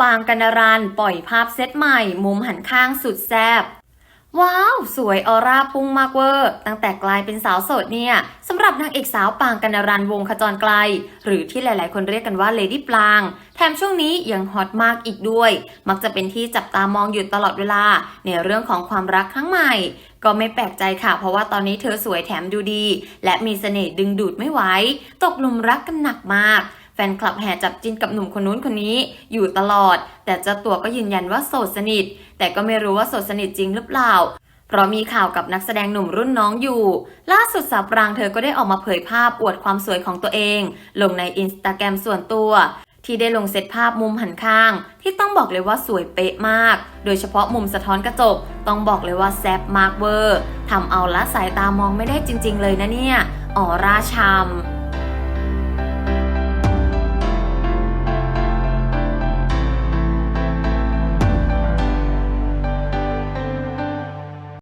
ปางกันารันปล่อยภาพเซตใหม่ มุมหันข้างสุดแซบว้าว สวยออร่าพุ่งมากเวอร์ ตั้งแต่กลายเป็นสาวโสดเนี่ยสำหรับนางเอกสาวปางกันารันวงขจรไกล หรือที่หลายๆ คนเรียกกันว่าเลดี้ปลาง แถมช่วงนี้ยังฮอตมากอีกด้วย มักจะเป็นที่จับตามองอยู่ตลอดเวลา ในเรื่องของความรักครั้งใหม่ ก็ไม่แปลกใจค่ะ เพราะว่าตอนนี้เธอสวยแถมดูดี และมีเสน่ห์ดึงดูดไม่ไหวตกหลุมรักกันหนักมาก แฟนคลับแห่จับจินกับหนุ่มคนนู้นคนนี้อยู่ตลอด แต่เจ้าตัวก็ยืนยันว่าโสดสนิท แต่ก็ไม่รู้ว่าโสดสนิทจริงหรือเปล่าเพราะมีข่าวกับนักแสดงหนุ่มรุ่นน้องอยู่ ล่าสุดสาวปรางเธอก็ได้ออกมาเผยภาพอวดความสวยของตัวเอง ลงในอินสตาแกรมส่วนตัว ที่ได้ลงเซตภาพมุมหันข้าง ที่ต้องบอกเลยว่าสวยเป๊ะมาก โดยเฉพาะมุมสะท้อนกระจก ต้องบอกเลยว่าแซ่บมากเวอร์ทำเอาละสายตามองไม่ได้จริง ๆ เลยนะเนี่ยออร่าชำ